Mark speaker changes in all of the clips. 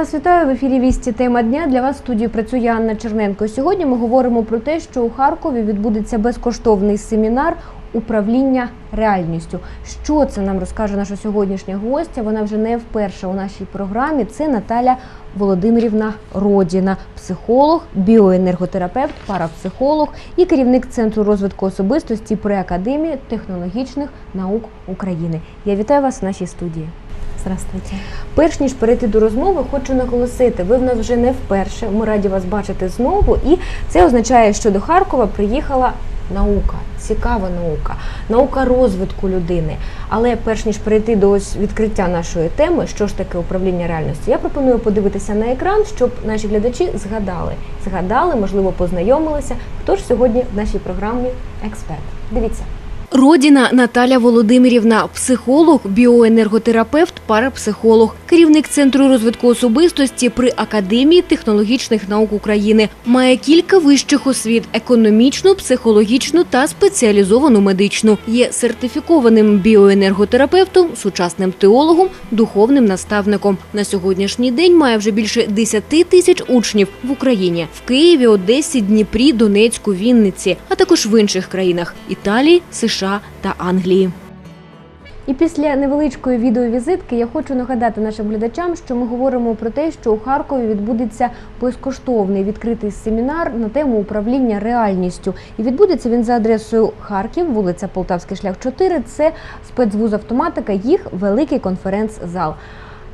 Speaker 1: Вас вітаю в ефірі Вісті. Тема дня для вас в студії працює Анна Черненко. Сьогодні ми говоримо про те, що у Харкові відбудеться безкоштовний семінар управління реальністю. Що це нам розкаже наша сьогоднішня гостя? Вона вже не вперше у нашій програмі. Це Наталя Володимирівна Родіна, психолог, біоенерготерапевт, парапсихолог і керівник центру розвитку особистості при академії технологічних наук України. Я вітаю вас в нашій студії.
Speaker 2: Здравствуйте.
Speaker 1: Перш ніж перейти до розмови, хочу наголосити, ви в нас вже не вперше. Ми раді вас бачити знову. І це означає, що до Харкова приїхала наука, цікава наука, наука розвитку людини. Але перш ніж перейти до ось відкриття нашої теми, що ж таке управління реальністю, я пропоную подивитися на екран, щоб наші глядачі згадали, згадали, можливо, познайомилися. Хто ж сьогодні в нашій програмі експерт? Дивіться. Родіна Наталя Володимирівна, психолог, біоенерготерапевт, парапсихолог, керівник центру розвитку особистості при Академії технологічних наук України. Має кілька вищих освіт: економічну, психологічну та спеціалізовану медичну. Є сертифікованим біоенерготерапевтом, сучасним теологом, духовним наставником. На сьогоднішній день має вже більше 10 тисяч учнів в Україні, в Києві, Одесі, Дніпрі, Донецьку, Вінниці, а також в інших країнах Італії, США та Англії. І після невеличкої відеовізитки я хочу нагадати нашим глядачам, що ми говоримо про те, що у Харкові відбудеться безкоштовний відкритий семінар на тему управління реальністю. І відбудеться він за адресою Харків, вулиця Полтавський шлях 4. Це спецвуз автоматика, їх великий конференц-зал.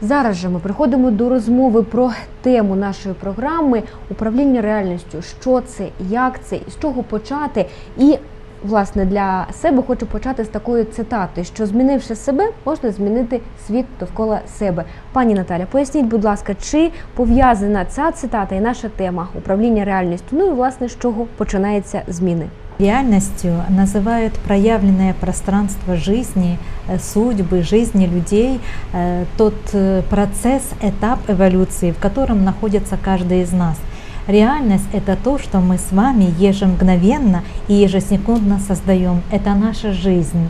Speaker 1: Зараз же ми приходимо до розмови про тему нашої програми управління реальністю. Що це, як це, з чого почати і власне для себе хочу почати з такої цитати: що змінивши себе, можна змінити світ довкола себе. Пані Наталя, поясніть, будь ласка, чи пов'язана ця цитата і наша тема управління реальністю? Ну і власне з чого починаються зміни?
Speaker 2: Реальностью называют проявленное пространство жизни, э, судьбы, жизни людей, э, тот э, процесс, этап эволюции, в котором находится каждый из нас. Реальность – это то, что мы с вами ежемгновенно и ежесекундно создаем. Это наша жизнь,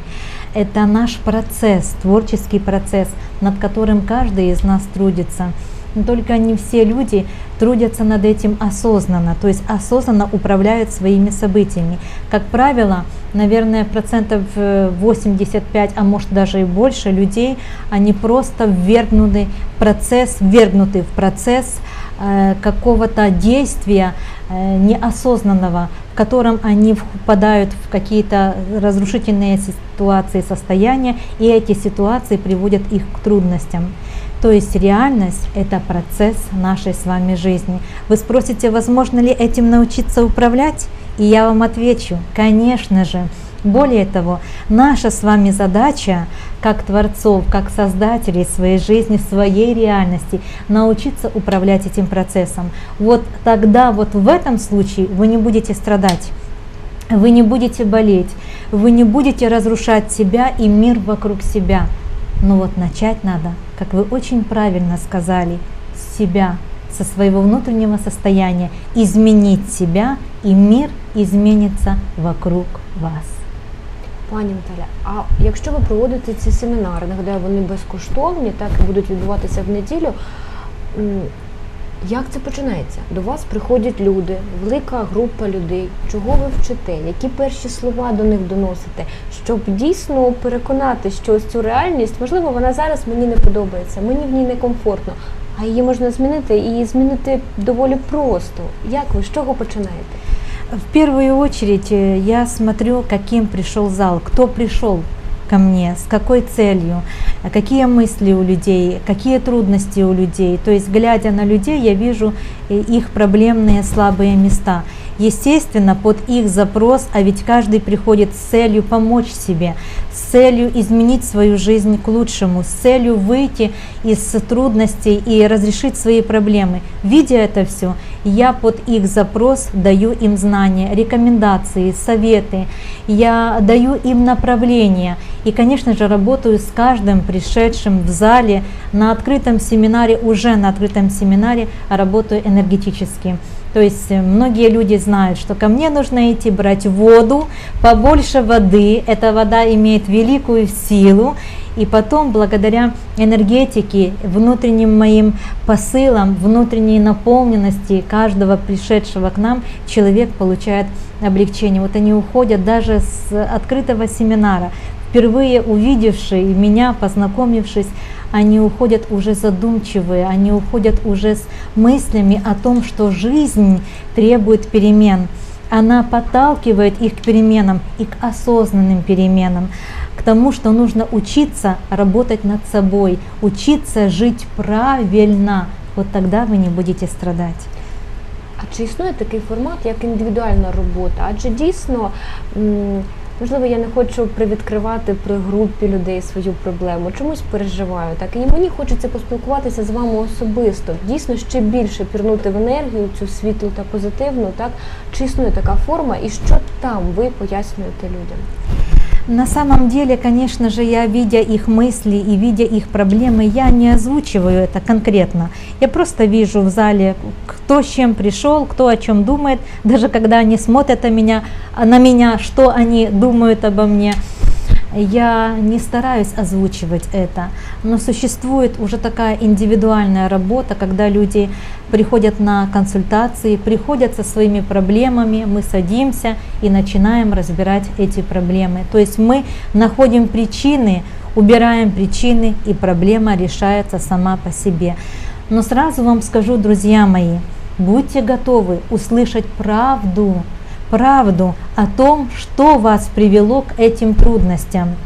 Speaker 2: это наш процесс, творческий процесс, над которым каждый из нас трудится. Но только не все люди трудятся над этим осознанно, то есть осознанно управляют своими событиями. Как правило, наверное, процентов э, 85, а может даже и больше людей, они просто ввергнуты в процесс, ввергнуты в процесс э, какого-то действия э, неосознанного, в котором они впадают в какие-то разрушительные ситуации, состояния, и эти ситуации приводят их к трудностям. То есть реальность – это процесс нашей с вами жизни. Вы спросите, возможно ли этим научиться управлять? И я вам отвечу, конечно же. Более того, наша с вами задача, как творцов, как создателей своей жизни, своей реальности, научиться управлять этим процессом. Вот тогда, вот в этом случае вы не будете страдать. Вы не будете болеть, вы не будете разрушать себя и мир вокруг себя. Но вот начать надо, как вы очень правильно сказали, с себя, со своего внутреннего состояния, изменить себя, и мир изменится вокруг вас.
Speaker 1: Пані Наталя, а якщо ви проводите ці семінари, нагадаю, вони безкоштовні, так і будуть відбуватися в неділю. Як це починається? До вас приходять люди, велика група людей. Чого ви вчите? Які перші слова до них доносите, щоб дійсно переконати, що ось цю реальність, можливо, вона зараз мені не подобається, мені в ній некомфортно, а її можна змінити і змінити доволі просто. Як ви з чого починаєте?
Speaker 2: В первую очередь э, я смотрю, каким пришел зал, кто пришел ко мне, с какой целью, э, какие мысли у людей, какие трудности у людей. То есть, глядя на людей, я вижу э, их проблемные слабые места. Естественно, под их запрос, а ведь каждый приходит с целью помочь себе, с целью изменить свою жизнь к лучшему, с целью выйти из трудностей и разрешить свои проблемы. Видя это все, я под их запрос даю им знания, рекомендации, советы, я даю им направления. И, конечно же, работаю с каждым пришедшим в зале на открытом семинаре, уже на открытом семинаре работаю энергетически. То есть э, многие люди знают, что ко мне нужно идти брать воду, побольше воды. Эта вода имеет великую силу. И потом, благодаря энергетике, внутренним моим посылам, внутренней наполненности каждого пришедшего к нам, человек получает облегчение. Вот они уходят даже с открытого семинара, впервые увидевшие меня, познакомившись, они уходят уже задумчивые, они уходят уже с мыслями о том, что жизнь требует перемен. Она подталкивает их к переменам и к осознанным переменам, к тому, что нужно учиться работать над собой, учиться жить правильно. Вот тогда вы не будете страдать.
Speaker 1: А чи існує такий формат, як індивідуальна робота? Адже дійсно, м, можливо, я не хочу привідкривати при групі людей свою проблему, чомусь переживаю. Так і мені хочеться поспілкуватися з вами особисто. Дійсно, ще більше пірнути в енергію, цю світлу та позитивну. Так чи існує така форма, і що там ви пояснюєте людям?
Speaker 2: На самом деле, конечно же, я, видя их мысли и видя их проблемы, я не озвучиваю это конкретно. Я просто вижу в зале, кто с чем пришел, кто о чем думает, даже когда они смотрят на меня, на меня, что они думают обо мне. Я не стараюсь озвучивать это, но существует уже такая индивидуальная работа, когда люди приходят на консультации, приходят со своими проблемами, мы садимся и начинаем разбирать эти проблемы. То есть мы находим причины, убираем причины, и проблема решается сама по себе. Но сразу вам скажу, друзья мои, будьте готовы услышать правду, правду о том, что вас привело к этим трудностям.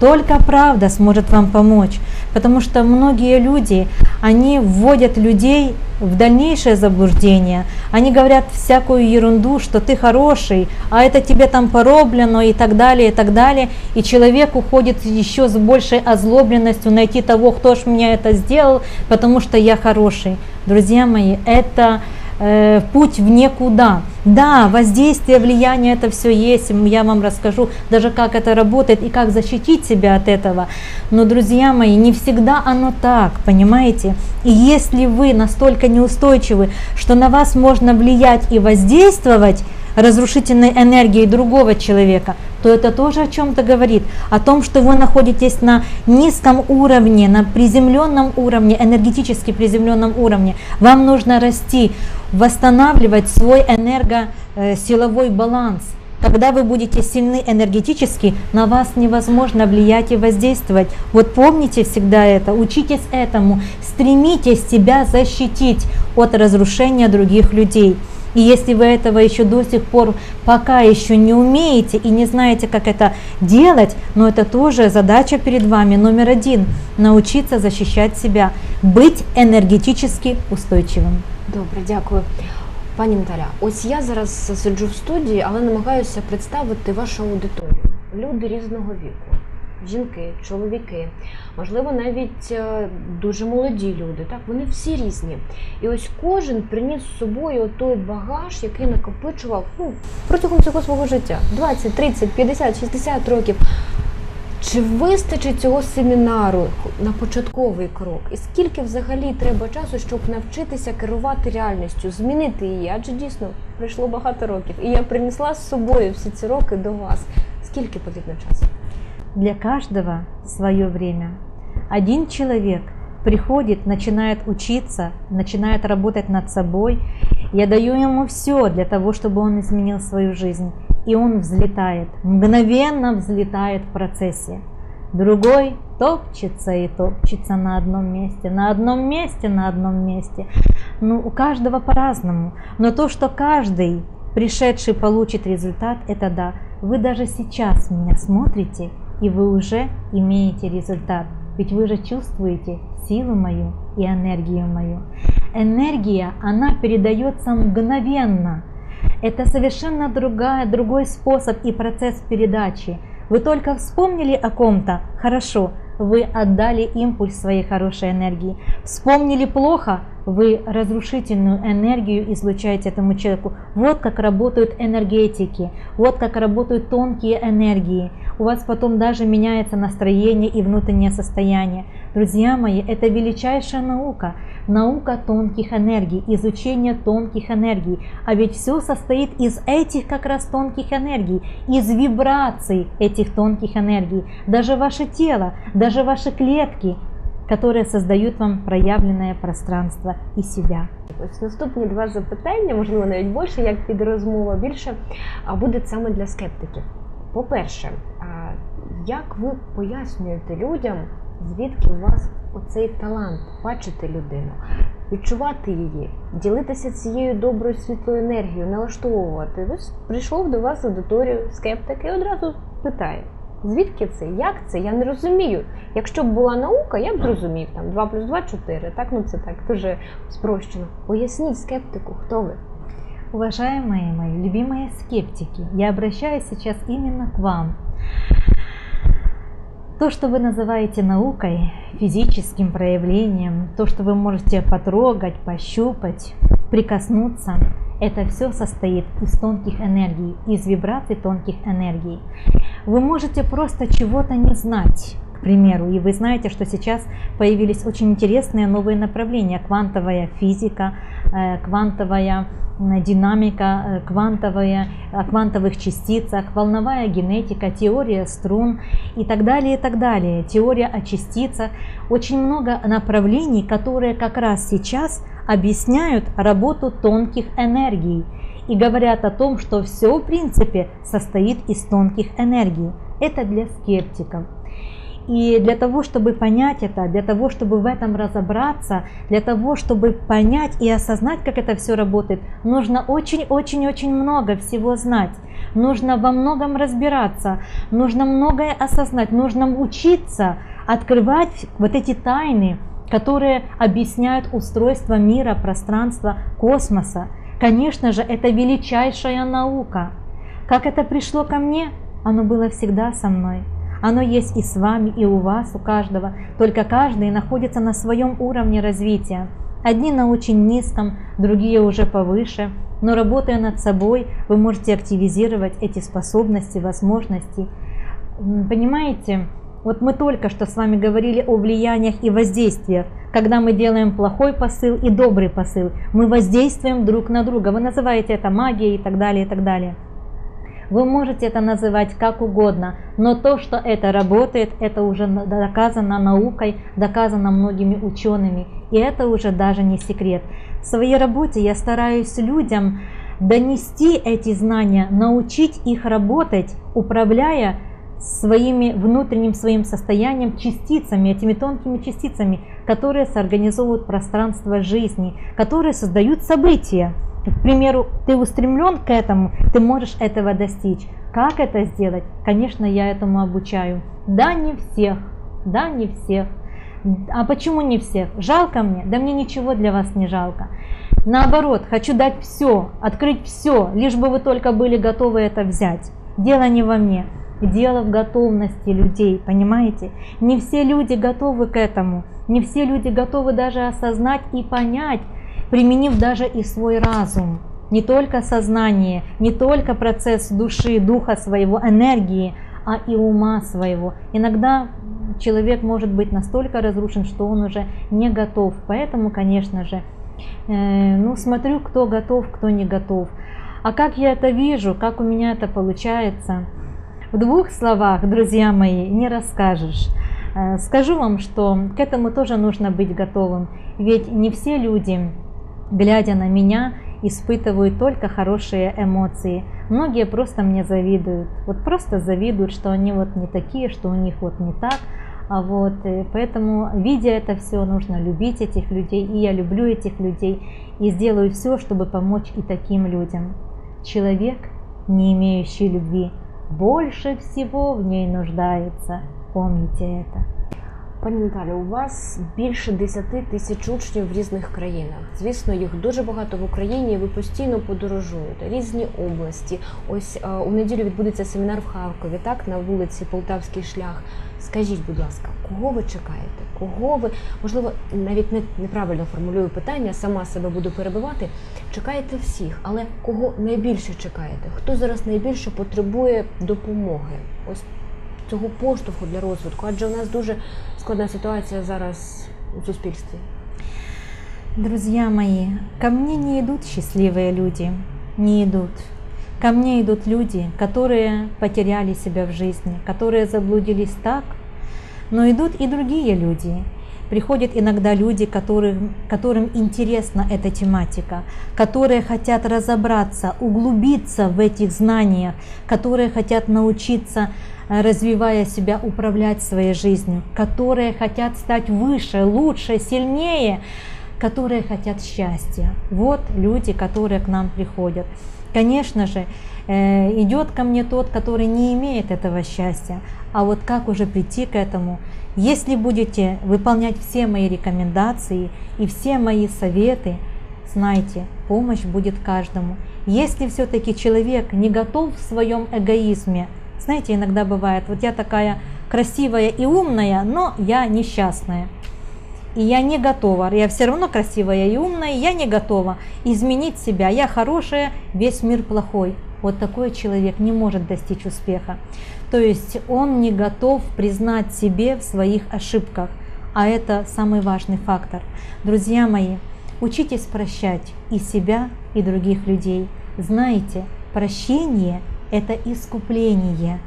Speaker 2: Только правда сможет вам помочь, потому что многие люди, они вводят людей в дальнейшее заблуждение. Они говорят всякую ерунду, что ты хороший, а это тебе там пороблено и так далее, и так далее. И человек уходит еще с большей озлобленностью найти того, кто ж меня это сделал, потому что я хороший. Друзья мои, это э, путь в никуда. Да, воздействие, влияние, это все есть, я вам расскажу даже как это работает и как защитить себя от этого. Но, друзья мои, не всегда оно так, понимаете? И если вы настолько неустойчивы, что на вас можно влиять и воздействовать, разрушительной энергией другого человека, то это тоже о чем-то говорит, о том, что вы находитесь на низком уровне, на приземленном уровне, энергетически приземленном уровне. Вам нужно расти, восстанавливать свой энергосиловой баланс. Когда вы будете сильны энергетически, на вас невозможно влиять и воздействовать. Вот помните всегда это, учитесь этому, стремитесь себя защитить от разрушения других людей. И если вы этого еще до сих пор пока еще не умеете и не знаете, как это делать, но это тоже задача перед вами номер один – научиться защищать себя, быть энергетически устойчивым.
Speaker 1: Добре, дякую. Пані Наталя, ось я зараз сиджу в студії, але намагаюся представити вашу аудиторію. Люди різного віку, жінки, чоловіки, можливо, навіть е, дуже молоді люди. Так, вони всі різні. І ось кожен приніс з собою той багаж, який накопичував ну, протягом цього свого життя 20, 30, 50, 60 років. Чи вистачить цього семінару на початковий крок? І скільки взагалі треба часу, щоб навчитися керувати реальністю, змінити її? Адже дійсно пройшло багато років. І я принесла з собою всі ці роки до вас. Скільки потрібно часу?
Speaker 2: Для каждого свое время. Один человек приходит, начинает учиться, начинает работать над собой. Я даю ему все для того, чтобы он изменил свою жизнь. И он взлетает, мгновенно взлетает в процессе. Другой топчется и топчется на одном месте, на одном месте, на одном месте. Ну, у каждого по-разному. Но то, что каждый пришедший получит результат, это да. Вы даже сейчас меня смотрите, и вы уже имеете результат. Ведь вы же чувствуете силу мою и энергию мою. Энергия, она передается мгновенно. Это совершенно другая, другой способ и процесс передачи. Вы только вспомнили о ком-то, хорошо, вы отдали импульс своей хорошей энергии. Вспомнили плохо, вы разрушительную энергию излучаете этому человеку. Вот как работают энергетики, вот как работают тонкие энергии. У вас потом даже меняется настроение и внутреннее состояние. Друзья мои, это величайшая наука, наука тонких энергий, изучение тонких энергий. А ведь все состоит из этих как раз тонких энергий, из вибраций этих тонких энергий. Даже ваше тело, даже ваши клетки, которые создают вам проявленное пространство и себя.
Speaker 1: Ось наступні два запитання, можливо, навіть більше, як під розмова, більше а, буде саме для скептиків. По-перше, а, як ви пояснюєте людям, звідки у вас оцей талант бачити людину, відчувати її, ділитися цією доброю світлою енергією, налаштовувати? Ось прийшов до вас аудиторію скептик і одразу питає. Звідки це? Як це? Я не розумію. Якщо б була наука, я б зрозумів там 2 плюс 2 – 4. Так, ну це так дуже спрощено. Поясніть скептику, хто ви?
Speaker 2: Уважаемые мои любимые скептики, я обращаюсь сейчас именно к вам. То, что вы называете наукой, физическим проявлением, то, что вы можете потрогать, пощупать, прикоснуться, это все состоит из тонких энергий, из вибраций тонких энергий. Вы можете просто чего-то не знать, к примеру, и вы знаете, что сейчас появились очень интересные новые направления, квантовая физика, квантовая м, динамика, э, квантовая, о квантовых частицах, волновая генетика, теория струн и так далее, и так далее, теория о частицах. Очень много направлений, которые как раз сейчас объясняют работу тонких энергий и говорят о том, что все в принципе состоит из тонких энергий. Это для скептиков. И для того, чтобы понять это, для того, чтобы в этом разобраться, для того, чтобы понять и осознать, как это все работает, нужно очень-очень-очень много всего знать. Нужно во многом разбираться, нужно многое осознать, нужно учиться открывать вот эти тайны, которые объясняют устройство мира, пространства, космоса. Конечно же, это величайшая наука. Как это пришло ко мне? Оно было всегда со мной. Оно есть и с вами, и у вас, у каждого. Только каждый находится на своем уровне развития. Одни на очень низком, другие уже повыше. Но работая над собой, вы можете активизировать эти способности, возможности. Понимаете, вот мы только что с вами говорили о влияниях и воздействиях. Когда мы делаем плохой посыл и добрый посыл, мы воздействуем друг на друга. Вы называете это магией и так далее, и так далее. Вы можете это называть как угодно, но то, что это работает, это уже доказано наукой, доказано многими учеными, и это уже даже не секрет. В своей работе я стараюсь людям донести эти знания, научить их работать, управляя своими внутренним своим состоянием, частицами, этими тонкими частицами, которые соорганизовывают пространство жизни, которые создают события. К примеру, ты устремлен к этому, ты можешь этого достичь. Как это сделать? Конечно, я этому обучаю. Да, не всех. Да, не всех. А почему не всех? Жалко мне? Да мне ничего для вас не жалко. Наоборот, хочу дать все, открыть все, лишь бы вы только были готовы это взять. Дело не во мне, дело в готовности людей, понимаете? Не все люди готовы к этому, не все люди готовы даже осознать и понять, применив даже и свой разум. Не только сознание, не только процесс души, духа своего, энергии, а и ума своего. Иногда человек может быть настолько разрушен, что он уже не готов. Поэтому, конечно же, э, ну, смотрю, кто готов, кто не готов. А как я это вижу, как у меня это получается, в двух словах, друзья мои, не расскажешь. Э, Скажу вам, что к этому тоже нужно быть готовым. Ведь не все люди, глядя на меня, испытывают только хорошие эмоции. Многие просто мне завидуют. Вот просто завидуют, что они вот не такие, что у них вот не так. А вот, э, поэтому, видя это все, нужно любить этих людей. И я люблю этих людей. И сделаю все, чтобы помочь и таким людям. Человек, не имеющий любви, больше всего в ней нуждается. Помните это.
Speaker 1: Пані Наталі, у вас більше 10 тисяч учнів в різних країнах. Звісно, їх дуже багато в Україні. Ви постійно подорожуєте різні області. Ось е, у неділю відбудеться семінар в Харкові, так на вулиці Полтавський шлях. Скажіть, будь ласка, кого ви чекаєте? Кого ви можливо навіть не неправильно формулюю питання, сама себе буду перебивати. Чекаєте всіх, але кого найбільше чекаєте? Хто зараз найбільше потребує допомоги? Ось цього поштовху для розвитку? Адже у нас дуже складна ситуація зараз у суспільстві.
Speaker 2: Друзья мои, ко мне не идут счастливые люди, не идут. Ко мне идут люди, которые потеряли себя в жизни, которые заблудились так, но идут и другие люди. Приходят иногда люди, которым, которым интересна эта тематика, которые хотят разобраться, углубиться в этих знаниях, которые хотят научиться, э, развивая себя, управлять своей жизнью, которые хотят стать выше, лучше, сильнее, которые хотят счастья. Вот люди, которые к нам приходят. Конечно же, идет ко мне тот, который не имеет этого счастья. А вот как уже прийти к этому? Если будете выполнять все мои рекомендации и все мои советы, знайте, помощь будет каждому. Если все-таки человек не готов в своем эгоизме, знаете, иногда бывает, вот я такая красивая и умная, но я несчастная. И я не готова, я все равно красивая и умная, я не готова изменить себя. Я хорошая, весь мир плохой. Вот такой человек не может достичь успеха. То есть он не готов признать себе в своих ошибках. А это самый важный фактор. Друзья мои, учитесь прощать и себя, и других людей. Знаете, прощение – это искупление.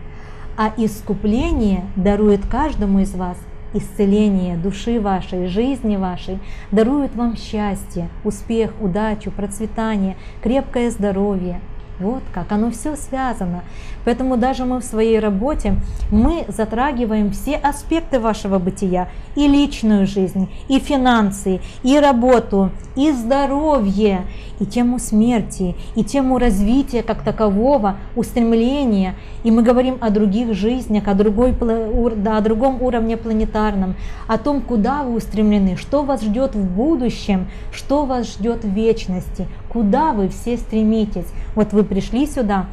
Speaker 2: А искупление дарует каждому из вас исцеление души вашей, жизни вашей, дарует вам счастье, успех, удачу, процветание, крепкое здоровье. Вот как, оно все связано. Поэтому даже мы в своей работе, мы затрагиваем все аспекты вашего бытия. И личную жизнь, и финансы, и работу, и здоровье, и тему смерти, и тему развития как такового, устремления. И мы говорим о других жизнях, о, другой, о другом уровне планетарном, о том, куда вы устремлены, что вас ждет в будущем, что вас ждет в вечности, куда вы все стремитесь. Вот вы пришли сюда,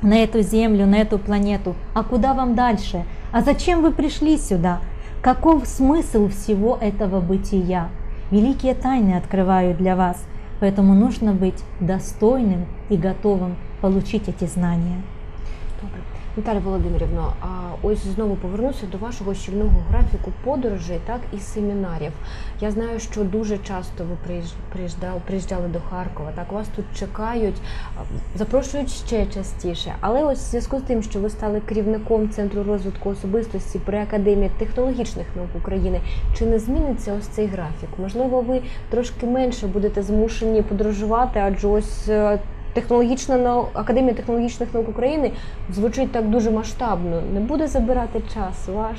Speaker 2: на эту землю, на эту планету. А куда вам дальше? А зачем вы пришли сюда? Каков смысл всего этого бытия? Великие тайны открываю для вас, поэтому нужно быть достойным и готовым получить эти знания.
Speaker 1: Добре. Наталя а ось знову повернуся до вашого щільного графіку подорожей, так і семінарів. Я знаю, що дуже часто ви приїжджали, приїжджали до Харкова, так вас тут чекають, запрошують ще частіше. Але ось в зв'язку з тим, що ви стали керівником центру розвитку особистості при академії технологічних наук України, чи не зміниться ось цей графік? Можливо, ви трошки менше будете змушені подорожувати, адже ось. е, Технологічна нау- академія технологічних наук України звучить так дуже масштабно. Не буде забирати час ваш.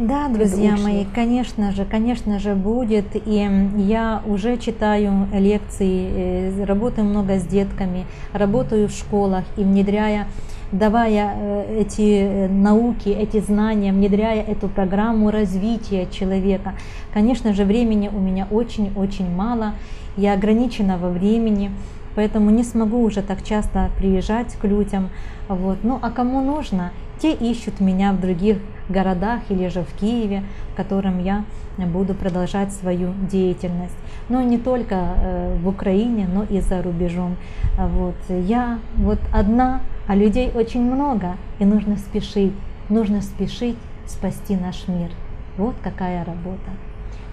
Speaker 2: Да,
Speaker 1: Перед
Speaker 2: друзья мои,
Speaker 1: учнями.
Speaker 2: конечно же, конечно же будет. И я уже читаю лекции, э, работаю много с детками, работаю в школах и внедряя, давая э, эти э, науки, эти знания, внедряя эту программу развития человека. Конечно же, времени у меня очень-очень мало, я ограничена во времени. Поэтому не смогу уже так часто приезжать к людям. Вот. Ну а кому нужно, те ищут меня в других городах или же в Киеве, в котором я буду продолжать свою деятельность. Но не только э, в Украине, но и за рубежом. Вот. Я вот одна, а людей очень много, и нужно спешить, нужно спешить спасти наш мир. Вот какая работа.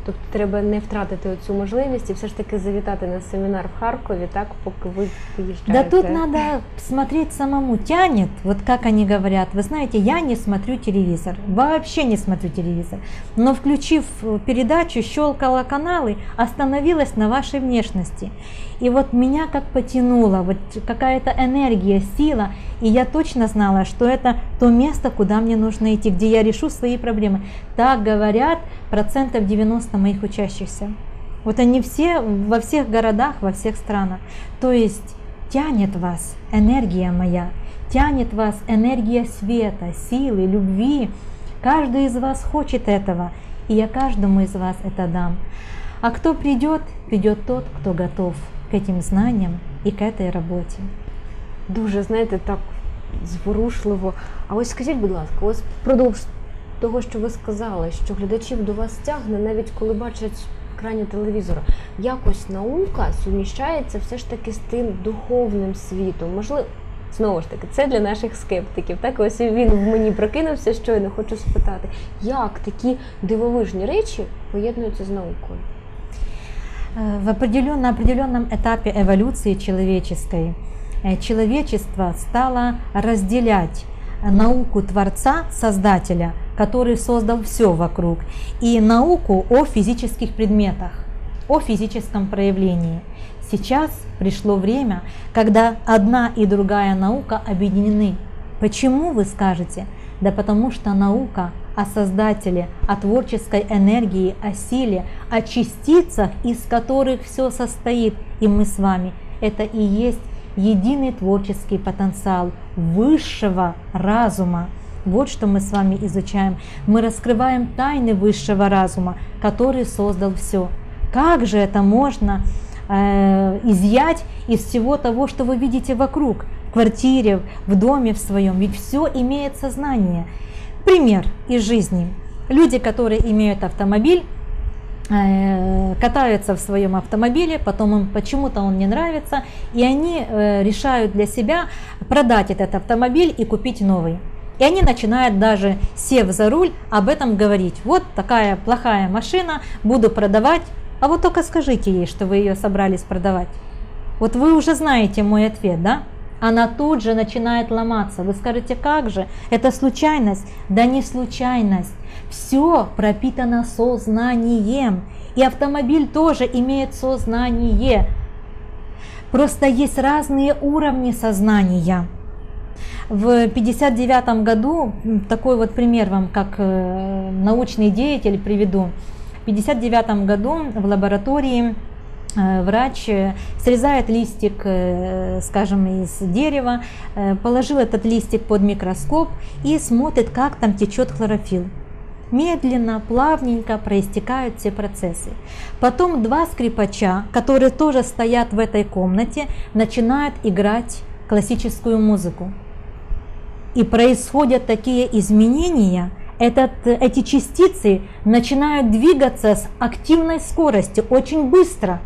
Speaker 1: Тобто треба не втратити цю можливість і все ж таки завітати на семінар в Харкові, так поки ви приїжджаєте.
Speaker 2: Да тут надо смотреть самому, тянет, вот как они говорят. Вы знаете, я не смотрю телевизор, вообще не смотрю телевизор. Но включив э, передачу, щелкала каналы, остановилась на вашей внешности. И вот меня как потянуло, вот какая-то энергия, сила, и я точно знала, что это то место, куда мне нужно идти, где я решу свои проблемы. Так говорят процентов 90 моих учащихся. Вот они все во всех городах, во всех странах. То есть тянет вас энергия моя, тянет вас энергия света, силы, любви. Каждый из вас хочет этого, и я каждому из вас это дам. А кто придет, придет тот, кто готов к этим знаниям и к этой работе.
Speaker 1: Дуже, знаєте, так зворушливо. А ось скажіть, будь ласка, ось впродовж того, що ви сказали, що глядачів до вас тягне, навіть коли бачать екрані телевізора, якось наука суміщається все ж таки з тим духовним світом. Можливо, Знову ж таки, це для наших скептиків. Так, ось він в мені прокинувся щойно. Хочу спитати, як такі дивовижні речі поєднуються з наукою?
Speaker 2: Э, В определен, на определенном этапе эволюции человеческой э, человечество стало разделять э, науку Творца, Создателя, который создал все вокруг, и науку о физических предметах, о физическом проявлении. Сейчас пришло время, когда одна и другая наука объединены. Почему, вы скажете? Да потому что наука о Создателе, о творческой энергии, о силе, о частицах, из которых все состоит, и мы с вами, это и есть единый творческий потенциал высшего разума. Вот что мы с вами изучаем. Мы раскрываем тайны высшего разума, который создал все. Как же это можно э, изъять из всего того, что вы видите вокруг, в квартире, в доме в своем? Ведь все имеет сознание. Пример из жизни. Люди, которые имеют автомобиль, катаются в своем автомобиле, потом им почему-то он не нравится, и они э, решают для себя продать этот автомобиль и купить новый. И они начинают даже, сев за руль, об этом говорить. Вот такая плохая машина, буду продавать. А вот только скажите ей, что вы ее собрались продавать. Вот вы уже знаете мой ответ, да? Она тут же начинает ломаться. Вы скажете, как же? Это случайность? Да не случайность. Все пропитано сознанием. И автомобиль тоже имеет сознание. Просто есть разные уровни сознания. В 59 году, такой вот пример вам как э, научный деятель приведу. В 59 году в лаборатории врач э, срезает листик, э, скажем, из дерева, э, положил этот листик под микроскоп и смотрит, как там течет хлорофилл. Медленно, плавненько проистекают все процессы. Потом два скрипача, которые тоже стоят в этой комнате, начинают играть классическую музыку. И происходят такие изменения, этот, эти частицы начинают двигаться с активной скоростью, очень быстро.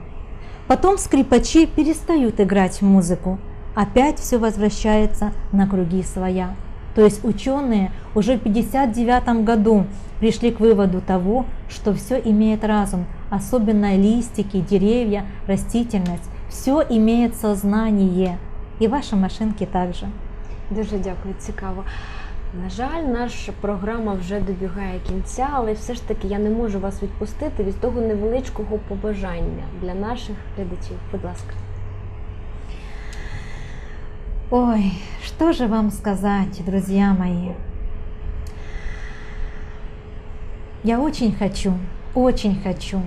Speaker 2: Потом скрипачи перестают играть музыку. Опять все возвращается на круги своя. То есть ученые уже в 59 году пришли к выводу того, что все имеет разум, особенно листики, деревья, растительность. Все имеет сознание. И ваши машинки также.
Speaker 1: Дуже дякую, цікаво. На жаль, наша програма вже добігає кінця, але все ж таки я не можу вас відпустити від того невеличкого побажання для наших глядачів. Будь ласка.
Speaker 2: Ой, что же вам сказать, друзья мои? Я очень хочу, очень хочу.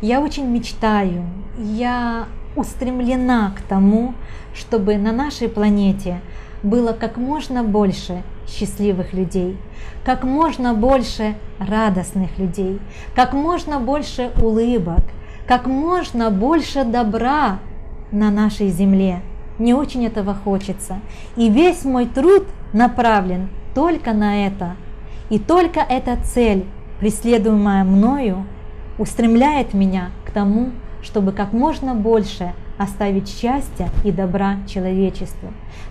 Speaker 2: Я очень мечтаю, я устремлена к тому, чтобы на нашей планете было как можно больше счастливых людей, как можно больше радостных людей, как можно больше улыбок, как можно больше добра на нашей земле. Мне очень этого хочется. И весь мой труд направлен только на это. И только эта цель, преследуемая мною, устремляет меня к тому, чтобы как можно больше оставить счастья и добра человечеству.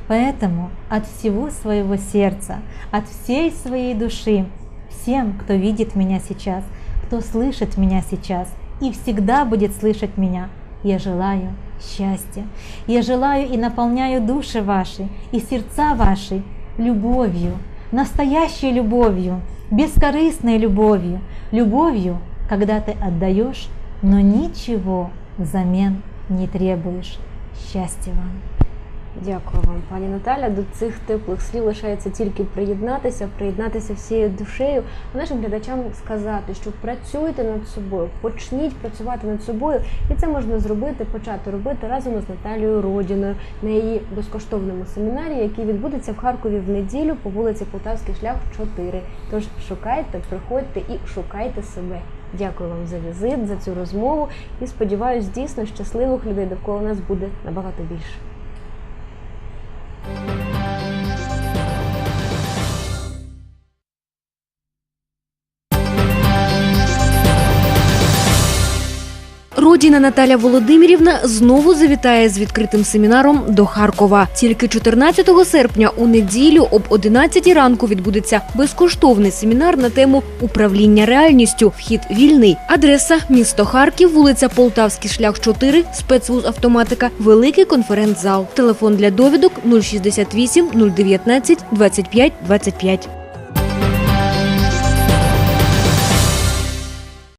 Speaker 2: Поэтому от всего своего сердца, от всей своей души, всем, кто видит меня сейчас, кто слышит меня сейчас и всегда будет слышать меня, я желаю счастья. Я желаю и наполняю души ваши и сердца ваши любовью, настоящей любовью, бескорыстной любовью, любовью, когда ты отдаешь, но ничего взамен не требуешь. Счастья вам!
Speaker 1: Дякую вам, пані Наталя. До цих теплих слів лишається тільки приєднатися, приєднатися всією душею, а нашим глядачам сказати, що працюйте над собою, почніть працювати над собою, і це можна зробити, почати робити разом з Наталією Родіною на її безкоштовному семінарі, який відбудеться в Харкові в неділю по вулиці Полтавський шлях 4. Тож шукайте, приходьте і шукайте себе. Дякую вам за візит, за цю розмову і сподіваюсь, дійсно щасливих людей довкола нас буде набагато більше. Родіна Наталя Володимирівна знову завітає з відкритим семінаром до Харкова. Тільки 14 серпня у неділю об 11 ранку відбудеться безкоштовний семінар на тему управління реальністю. Вхід вільний. Адреса місто Харків, вулиця Полтавський шлях 4, спецвуз автоматика, великий конференц-зал. Телефон для довідок 068 019 25 25.